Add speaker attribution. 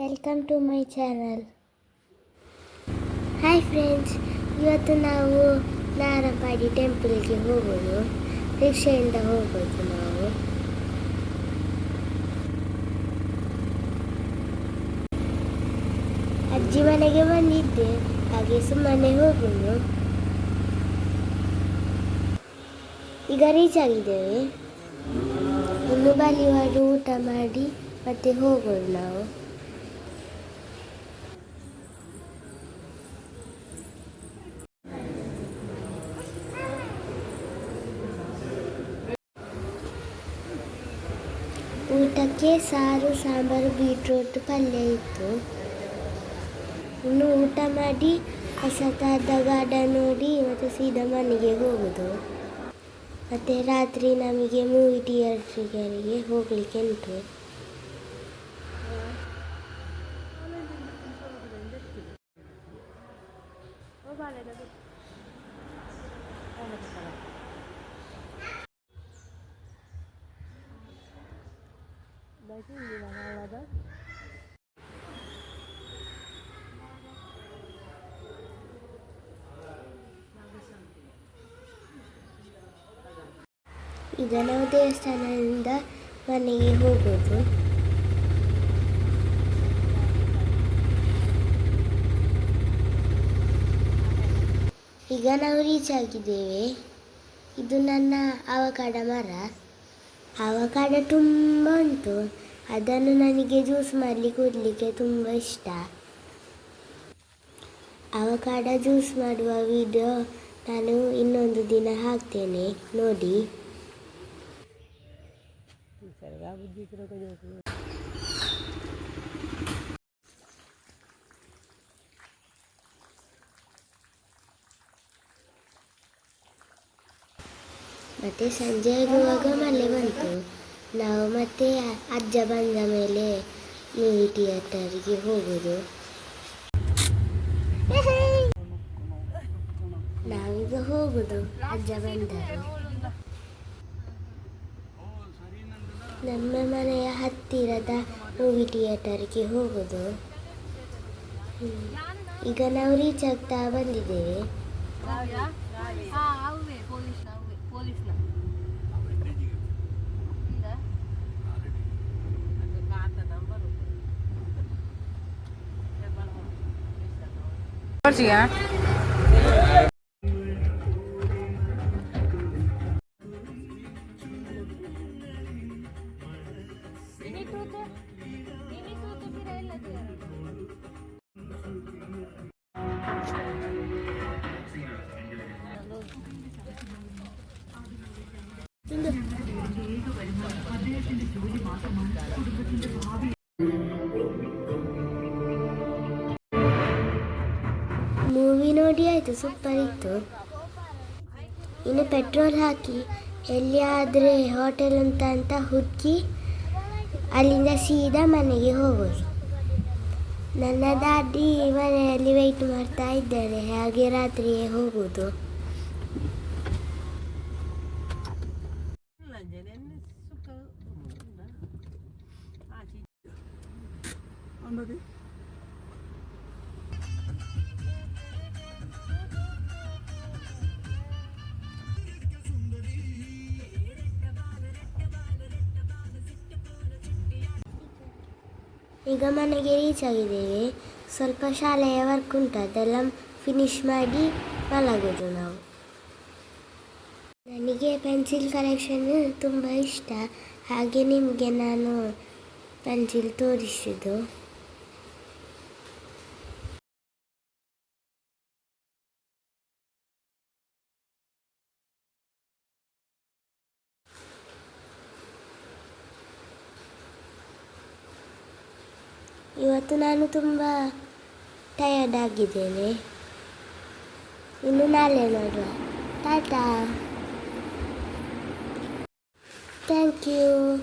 Speaker 1: Welcome to my channel hi friends ಇವತ್ತು ನಾವು ನಾರಪಾಡಿ ಟೆಂಪಲ್ಗೆ ಹೋಗೋದು. ರಿಕ್ಷೆಯಿಂದ ಹೋಗೋದು ನಾವು. ಅಜ್ಜಿ ಮನೆಗೆ ಬಂದಿದ್ದೆ, ಹಾಗೆ ಸುಮ್ಮನೆ ಹೋಗೋದು. ಈಗ ರೀಚ್ ಆಗಿದ್ದೇವೆ. ಇನ್ನು ಬಲಿವಾಡು ಊಟ ಮಾಡಿ, ಮತ್ತೆ ಹೋಗೋದು ನಾವು. ಊಟಕ್ಕೆ ಸಾರು, ಸಾಂಬಾರು, ಬೀಟ್ರೂಟ್, ಪಲ್ಯ ಇತ್ತು. ಇನ್ನು ಊಟ ಮಾಡಿ ಹೊಸತಾದ ಗಾರ್ಡನ್ ನೋಡಿ ಮತ್ತು ಸೀದಾ ಮನೆಗೆ ಹೋಗೋದು. ಮತ್ತು ರಾತ್ರಿ ನಮಗೆ ಮೂವಿ ಥಿಯೇಟ್ರಿಗೆ ಹೋಗಲಿಕ್ಕೆ ಉಂಟು. ಈಗ ನಾವು ದೇವಸ್ಥಾನದಿಂದ ಮನೆಗೆ ಹೋಗೋದು. ಈಗ ನಾವು ರೀಚ್ ಆಗಿದ್ದೇವೆ. ಇದು ನನ್ನ ಅವಕಾಡ ಮರ. ಅವಕಾಡ ತುಂಬ ಉಂಟು. ಅದನ್ನು ನನಗೆ ಜ್ಯೂಸ್ ಮಾಡಲಿ ಕುಡಲಿಕ್ಕೆ ತುಂಬ ಇಷ್ಟ. ಅವಕಾಡ ಜ್ಯೂಸ್ ಮಾಡುವ ವಿಡಿಯೋ ನಾನು ಇನ್ನೊಂದು ದಿನ ಹಾಕ್ತೇನೆ, ನೋಡಿ. ಮತ್ತೆ ಸಂಜೆ ಆಗುವಾಗ ಮಳೆ ಬಂತು. ನಾವು ಮತ್ತೆ ಅಜ್ಜ ಬಂದ ಮೇಲೆ ಮೂವಿ ಥಿಯೇಟರ್ಗೆ ಹೋಗೋದು. ನಾವೀಗ ಹೋಗುದು, ಅಜ್ಜ ಬಂದರು. ನಮ್ಮ ಮನೆಯ ಹತ್ತಿರದ ಮೂವಿ ಥಿಯೇಟರ್ಗೆ ಹೋಗೋದು. ಈಗ ನಾವು ರೀಚ್ ಆಗ್ತಾ ಬಂದಿದ್ದೇವೆ.
Speaker 2: ചെയ്യണേ അദ്ദേഹത്തിന്റെ ജോലി മാത്രമാണ്
Speaker 1: കുടുംബത്തിന്റെ ನೋಡಿ ಆಯಿತು ಸೂಪರ್ ಇತ್ತು. ಇನ್ನು ಪೆಟ್ರೋಲ್ ಹಾಕಿ ಎಲ್ಲಿಯಾದರೆ ಹೋಟೆಲ್ ಅಂತ ಅಂತ ಹುಡುಕಿ ಅಲ್ಲಿಂದ ಸೀದಾ ಮನೆಗೆ ಹೋಗೋದು. ನನ್ನ ದಾದಿ ಮನೆಯಲ್ಲಿ ವೆಯ್ಟ್ ಮಾಡ್ತಾ ಇದ್ದಾರೆ, ಹಾಗೆ ರಾತ್ರಿಯೇ ಹೋಗೋದು. ಈಗ ಮನೆಗೆ ರೀಚ್ ಆಗಿದ್ದೇವೆ ಸ್ವಲ್ಪ ಶಾಲೆಯ ವರ್ಕ್ ಉಂಟು, ಅದೆಲ್ಲ ಫಿನಿಶ್ ಮಾಡಿ ಮಲಗೋದು ನಾವು. ನನಗೆ ಪೆನ್ಸಿಲ್ ಕಲೆಕ್ಷನ್ ತುಂಬ ಇಷ್ಟ, ಹಾಗೆ ನಿಮಗೆ ನಾನು ಪೆನ್ಸಿಲ್ ತೋರಿಸಿದ್ದು ಇವತ್ತು ನಾನು ತುಂಬ ಟಯರ್ಡ್ ಆಗಿದ್ದೇನೆ. ಇನ್ನು ನಾಳೆ ನೋಡುವ. ಟಾಟಾ. Thank you